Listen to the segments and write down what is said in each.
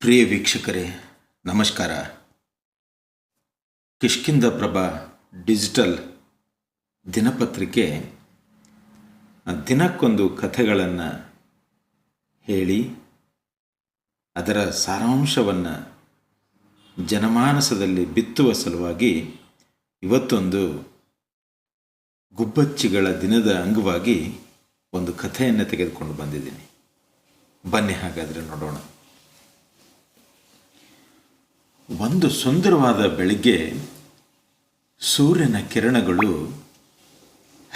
ಪ್ರಿಯ ವೀಕ್ಷಕರೇ, ನಮಸ್ಕಾರ. ಕಿಷ್ಕಿಂದ ಪ್ರಭಾ ಡಿಜಿಟಲ್ ದಿನಪತ್ರಿಕೆ. ದಿನಕ್ಕೊಂದು ಕಥೆಗಳನ್ನು ಹೇಳಿ, ಅದರ ಸಾರಾಂಶವನ್ನು ಜನಮಾನಸದಲ್ಲಿ ಬಿತ್ತುವ ಸಲುವಾಗಿ ಇವತ್ತೊಂದು ಗುಬ್ಬಚ್ಚಿಗಳ ದಿನದ ಅಂಗವಾಗಿ ಒಂದು ಕಥೆಯನ್ನು ತೆಗೆದುಕೊಂಡು ಬಂದಿದ್ದೀನಿ. ಬನ್ನಿ ಹಾಗಾದರೆ ನೋಡೋಣ. ಒಂದು ಸುಂದರವಾದ ಬೆಳಿಗ್ಗೆ ಸೂರ್ಯನ ಕಿರಣಗಳು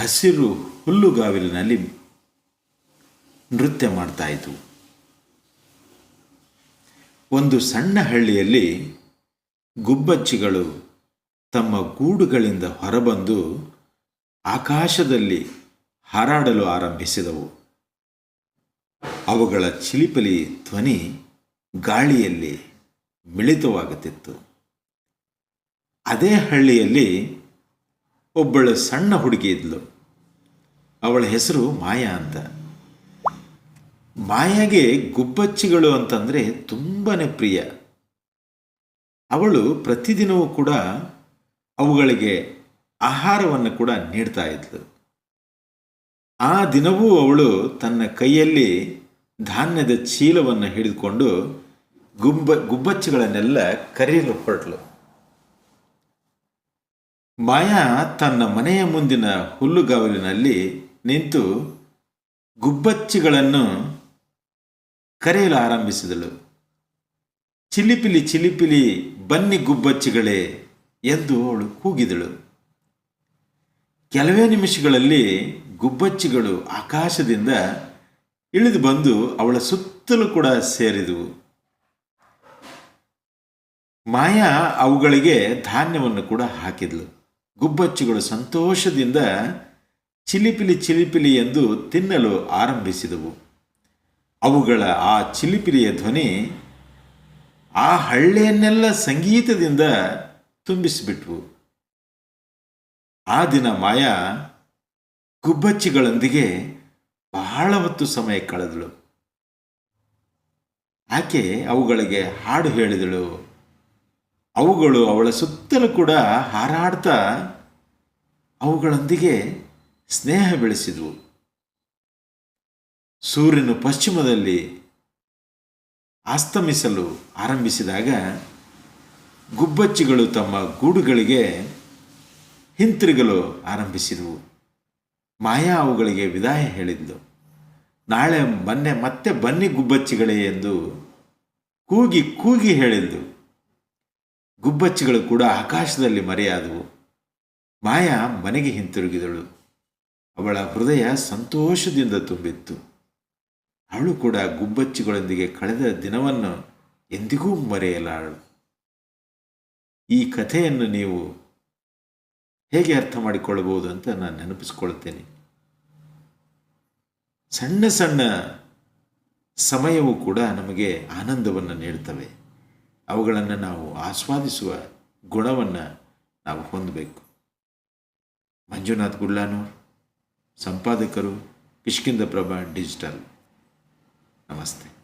ಹಸಿರು ಹುಲ್ಲುಗಾವಲಿನಲ್ಲಿ ನೃತ್ಯ ಮಾಡ್ತಾ ಇದ್ವು. ಒಂದು ಸಣ್ಣ ಹಳ್ಳಿಯಲ್ಲಿ ಗುಬ್ಬಚ್ಚಿಗಳು ತಮ್ಮ ಗೂಡುಗಳಿಂದ ಹೊರಬಂದು ಆಕಾಶದಲ್ಲಿ ಹಾರಾಡಲು ಆರಂಭಿಸಿದವು. ಅವುಗಳ ಚಿಲಿಪಲಿ ಧ್ವನಿ ಗಾಳಿಯಲ್ಲಿ ಮಿಳಿತವಾಗುತ್ತಿತ್ತು. ಅದೇ ಹಳ್ಳಿಯಲ್ಲಿ ಒಬ್ಬಳು ಸಣ್ಣ ಹುಡುಗಿ ಇದ್ಲು. ಅವಳ ಹೆಸರು ಮಾಯಾ ಅಂತ. ಮಾಯಾಗೆ ಗುಬ್ಬಚ್ಚಿಗಳು ಅಂತಂದರೆ ತುಂಬಾ ಪ್ರಿಯ. ಅವಳು ಪ್ರತಿದಿನವೂ ಕೂಡ ಅವುಗಳಿಗೆ ಆಹಾರವನ್ನು ಕೂಡ ನೀಡ್ತಾ ಇದ್ಲು. ಆ ದಿನವೂ ಅವಳು ತನ್ನ ಕೈಯಲ್ಲಿ ಧಾನ್ಯದ ಚೀಲವನ್ನು ಹಿಡಿದುಕೊಂಡು ಗುಬ್ಬ ಗುಬ್ಬಚ್ಚಿಗಳನ್ನೆಲ್ಲ ಕರೆಯಲು ಹೊರಟಳು ಮಾಯಾ ತನ್ನ ಮನೆಯ ಮುಂದಿನ ಹುಲ್ಲುಗಾವಲಿನಲ್ಲಿ ನಿಂತು ಗುಬ್ಬಚ್ಚಿಗಳನ್ನು ಕರೆಯಲು ಆರಂಭಿಸಿದಳು. ಚಿಲಿಪಿಲಿ ಚಿಲಿಪಿಲಿ ಬನ್ನಿ ಗುಬ್ಬಚ್ಚಿಗಳೇ ಎಂದು ಅವಳು ಕೂಗಿದಳು. ಕೆಲವೇ ನಿಮಿಷಗಳಲ್ಲಿ ಗುಬ್ಬಚ್ಚಿಗಳು ಆಕಾಶದಿಂದ ಇಳಿದು ಬಂದು ಅವಳ ಸುತ್ತಲೂ ಕೂಡ ಸೇರಿದವು. ಮಾಯಾ ಅವುಗಳಿಗೆ ಧಾನ್ಯವನ್ನು ಕೂಡ ಹಾಕಿದ್ಲು. ಗುಬ್ಬಚ್ಚಿಗಳು ಸಂತೋಷದಿಂದ ಚಿಲಿಪಿಲಿ ಚಿಲಿಪಿಲಿ ಎಂದು ತಿನ್ನಲು ಆರಂಭಿಸಿದವು. ಅವುಗಳ ಆ ಚಿಲಿಪಿಲಿಯ ಧ್ವನಿ ಆ ಹಳ್ಳಿಯನ್ನೆಲ್ಲ ಸಂಗೀತದಿಂದ ತುಂಬಿಸಿಬಿಟ್ವು. ಆ ದಿನ ಮಾಯಾ ಗುಬ್ಬಚ್ಚಿಗಳೊಂದಿಗೆ ಬಹಳ ಹೊತ್ತು ಸಮಯ ಕಳೆದಳು. ಆಕೆ ಅವುಗಳಿಗೆ ಹಾಡು ಹೇಳಿದಳು. ಅವುಗಳು ಅವಳ ಸುತ್ತಲೂ ಕೂಡ ಹಾರಾಡ್ತಾ ಅವುಗಳೊಂದಿಗೆ ಸ್ನೇಹ ಬೆಳೆಸಿದವು. ಸೂರ್ಯನು ಪಶ್ಚಿಮದಲ್ಲಿ ಅಸ್ತಮಿಸಲು ಆರಂಭಿಸಿದಾಗ ಗುಬ್ಬಚ್ಚಿಗಳು ತಮ್ಮ ಗೂಡುಗಳಿಗೆ ಹಿಂತಿರುಗಲು ಆರಂಭಿಸಿದವು. ಮಾಯಾ ಅವುಗಳಿಗೆ ವಿದಾಯ ಹೇಳಿದ್ಲು. ನಾಳೆ ಬನ್ನೆ ಮತ್ತೆ ಬನ್ನಿ ಗುಬ್ಬಚ್ಚಿಗಳೇ ಎಂದು ಕೂಗಿ ಕೂಗಿ ಹೇಳಿದ್ಲು. ಗುಬ್ಬಚ್ಚಿಗಳು ಕೂಡ ಆಕಾಶದಲ್ಲಿ ಮರೆಯಾದವು. ಮಾಯಾ ಮನೆಗೆ ಹಿಂತಿರುಗಿದಳು. ಅವಳ ಹೃದಯ ಸಂತೋಷದಿಂದ ತುಂಬಿತ್ತು. ಅವಳು ಕೂಡ ಗುಬ್ಬಚ್ಚಿಗಳೊಂದಿಗೆ ಕಳೆದ ದಿನವನ್ನು ಎಂದಿಗೂ ಮರೆಯಲಾರಳು. ಈ ಕಥೆಯನ್ನು ನೀವು ಹೇಗೆ ಅರ್ಥ ಮಾಡಿಕೊಳ್ಳಬಹುದು ಅಂತ ನಾನು ನೆನಪಿಸ್ಕೊಳ್ತೇನೆ ಸಣ್ಣ ಸಣ್ಣ ಸಮಯವೂ ಕೂಡ ನಮಗೆ ಆನಂದವನ್ನು ನೀಡ್ತವೆ ಅವುಗಳನ್ನು ನಾವು ಆಸ್ವಾದಿಸುವ ಗುಣವನ್ನು ನಾವು ಹೊಂದಬೇಕು. ಮಂಜುನಾಥ್ ಗುಳ್ಳಾನೂರ್ ಸಂಪಾದಕರು ಕಿಷ್ಕಿಂದ ಪ್ರಭಾ ಡಿಜಿಟಲ್. ನಮಸ್ತೆ.